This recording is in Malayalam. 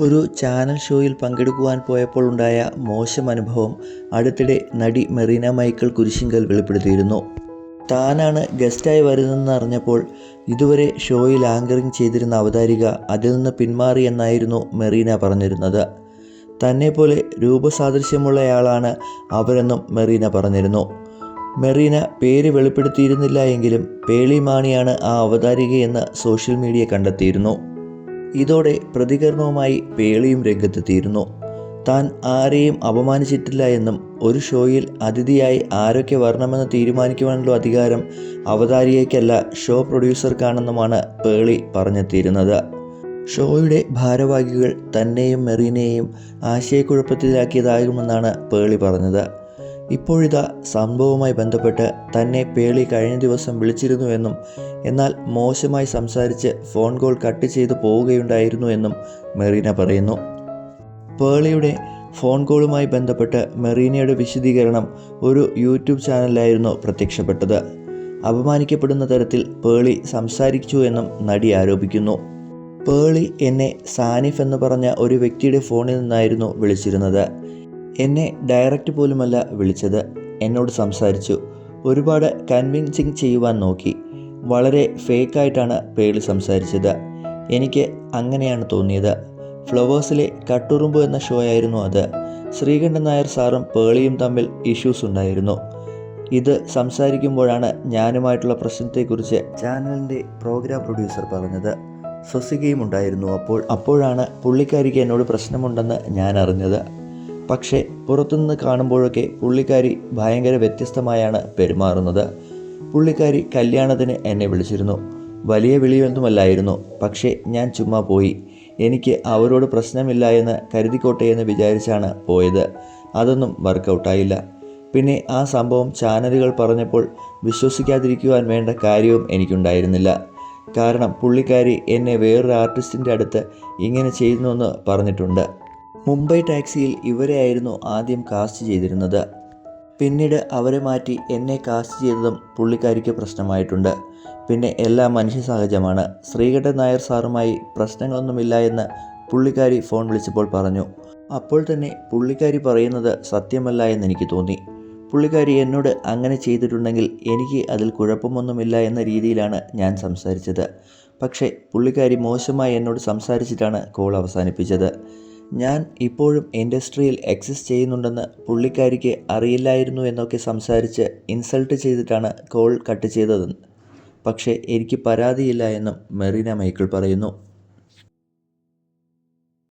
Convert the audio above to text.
ഒരു ചാനൽ ഷോയിൽ പങ്കെടുക്കുവാൻ പോയപ്പോൾ ഉണ്ടായ മോശം അനുഭവം അടുത്തിടെ നടി മെറീന മൈക്കിൾ കുരിശിങ്കൽ വെളിപ്പെടുത്തിയിരുന്നു. താനാണ് ഗസ്റ്റായി വരുന്നതെന്ന് അറിഞ്ഞപ്പോൾ ഇതുവരെ ഷോയിൽ ആങ്കറിംഗ് ചെയ്തിരുന്ന അവതാരിക അതിൽ നിന്ന് പിന്മാറി എന്നായിരുന്നു മെറീന പറഞ്ഞിരുന്നത്. തന്നെപ്പോലെ രൂപസാദൃശ്യമുള്ളയാളാണ് അവരെന്നും മെറീന പറഞ്ഞിരുന്നു. മെറീന പേര് വെളിപ്പെടുത്തിയിരുന്നില്ല എങ്കിലും പേളി മാണിയാണ് ആ അവതാരികയെന്ന് സോഷ്യൽ മീഡിയ കണ്ടെത്തിയിരുന്നു. ഇതോടെ പ്രതികരണവുമായി പേളിയും രംഗത്തെത്തിയിരുന്നു താൻ ആരെയും അപമാനിച്ചിട്ടില്ല എന്നും ഒരു ഷോയിൽ അതിഥിയായി ആരൊക്കെ വരണമെന്ന് തീരുമാനിക്കുവാനുള്ള അധികാരം അവതാരികയ്ക്കല്ല ഷോ പ്രൊഡ്യൂസർക്കാണെന്നുമാണ് പേളി പറഞ്ഞെത്തിയിരുന്നത്. ഷോയുടെ ഭാരവാഹികൾ തന്നെയും മെറീനയെയും ആശയക്കുഴപ്പത്തിലാക്കിയതാകുമെന്നാണ് പേളി പറഞ്ഞത്. ഇപ്പോഴിതാ സംഭവവുമായി ബന്ധപ്പെട്ട് തന്നെ പേളി കഴിഞ്ഞ ദിവസം വിളിച്ചിരുന്നുവെന്നും എന്നാൽ മോശമായി സംസാരിച്ച് ഫോൺ കോൾ കട്ട് ചെയ്തു പോവുകയുണ്ടായിരുന്നു എന്നും മെറീന പറയുന്നു. പേളിയുടെ ഫോൺ കോളുമായി ബന്ധപ്പെട്ട് മെറീനയുടെ വിശദീകരണം ഒരു യൂട്യൂബ് ചാനലിലായിരുന്നു പ്രത്യക്ഷപ്പെട്ടത്. അപമാനിക്കപ്പെടുന്ന തരത്തിൽ പേളി സംസാരിച്ചു എന്നും നടി ആരോപിക്കുന്നു. പേളി എന്നെ സാനിഫ് എന്ന് പറഞ്ഞ ഒരു വ്യക്തിയുടെ ഫോണിൽ നിന്നായിരുന്നു വിളിച്ചിരുന്നത്. എന്നെ ഡയറക്റ്റ് പോലുമല്ല വിളിച്ചത്. എന്നോട് സംസാരിച്ചു. ഒരുപാട് കൺവിൻസിങ് ചെയ്യുവാൻ നോക്കി. വളരെ ഫേക്കായിട്ടാണ് പേളി സംസാരിച്ചത്. എനിക്ക് അങ്ങനെയാണ് തോന്നിയത്. ഫ്ലവേഴ്സിലെ കട്ടുറുമ്പ് എന്ന ഷോ ആയിരുന്നു അത്. ശ്രീകണ്ഠൻ നായർ സാറും പേളിയും തമ്മിൽ ഇഷ്യൂസ് ഉണ്ടായിരുന്നു. ഇത് സംസാരിക്കുമ്പോഴാണ് ഞാനുമായിട്ടുള്ള പ്രശ്നത്തെക്കുറിച്ച് ചാനലിന്റെ പ്രോഗ്രാം പ്രൊഡ്യൂസർ പറഞ്ഞത്. സ്വസികയും ഉണ്ടായിരുന്നു അപ്പോൾ. അപ്പോഴാണ് പുള്ളിക്കാരിക്ക് എന്നോട് പ്രശ്നമുണ്ടെന്ന് ഞാൻ അറിഞ്ഞത് പക്ഷേ പുറത്തുനിന്ന് കാണുമ്പോഴൊക്കെ പുള്ളിക്കാരി ഭയങ്കര വ്യത്യസ്തമായാണ് പെരുമാറുന്നത്. പുള്ളിക്കാരി കല്യാണത്തിന് എന്നെ വിളിച്ചിരുന്നു. വലിയ വിളിയൊന്നുമല്ലായിരുന്നു. പക്ഷേ ഞാൻ ചുമ്മാ പോയി. എനിക്ക് അവരോട് പ്രശ്നമില്ല എന്ന് കരുതിക്കോട്ടെ എന്ന് വിചാരിച്ചാണ് പോയത്. അതൊന്നും വർക്കൗട്ടായില്ല. പിന്നെ ആ സംഭവം ചാനലുകൾ പറഞ്ഞപ്പോൾ വിശ്വസിക്കാതിരിക്കുവാൻ വേണ്ട കാര്യവും എനിക്കുണ്ടായിരുന്നില്ല. കാരണം പുള്ളിക്കാരി എന്നെ വേറൊരു ആർട്ടിസ്റ്റിന്റെ അടുത്ത് ഇങ്ങനെ ചെയ്യുന്നുവെന്ന് പറഞ്ഞിട്ടുണ്ട്. മുംബൈ ടാക്സിയിൽ ഇവരെയായിരുന്നു ആദ്യം കാസ്റ്റ് ചെയ്തിരുന്നത്. പിന്നീട് അവരെ മാറ്റി എന്നെ കാസ്റ്റ് ചെയ്തതും പുള്ളിക്കാരിക്ക് പ്രശ്നമായിട്ടുണ്ട്. പിന്നെ എല്ലാം മനുഷ്യ സഹജമാണ് ശ്രീകണ്ഠൻ നായർ സാറുമായി പ്രശ്നങ്ങളൊന്നുമില്ല എന്ന് പുള്ളിക്കാരി ഫോൺ വിളിച്ചപ്പോൾ പറഞ്ഞു. അപ്പോൾ തന്നെ പുള്ളിക്കാരി പറയുന്നത് സത്യമല്ല എന്ന് എനിക്ക് തോന്നി. പുള്ളിക്കാരി എന്നോട് അങ്ങനെ ചെയ്തിട്ടുണ്ടെങ്കിൽ എനിക്ക് അതിൽ കുഴപ്പമൊന്നുമില്ല എന്ന രീതിയിലാണ് ഞാൻ സംസാരിച്ചത്. പക്ഷേ പുള്ളിക്കാരി മോശമായി എന്നോട് സംസാരിച്ചിട്ടാണ് കോൾ അവസാനിപ്പിച്ചത്. ഞാൻ ഇപ്പോഴും ഇൻഡസ്ട്രിയിൽ എക്സിസ്റ്റ് ചെയ്യുന്നുണ്ടെന്ന് പുള്ളിക്കാരിക്ക് അറിയില്ലായിരുന്നു എന്നൊക്കെ സംസാരിച്ച് ഇൻസൾട്ട് ചെയ്തിട്ടാണ് കോൾ കട്ട് ചെയ്തത് പക്ഷേ എനിക്ക് പരാതിയില്ല എന്നും മെറീന മൈക്കിൾ പറയുന്നു.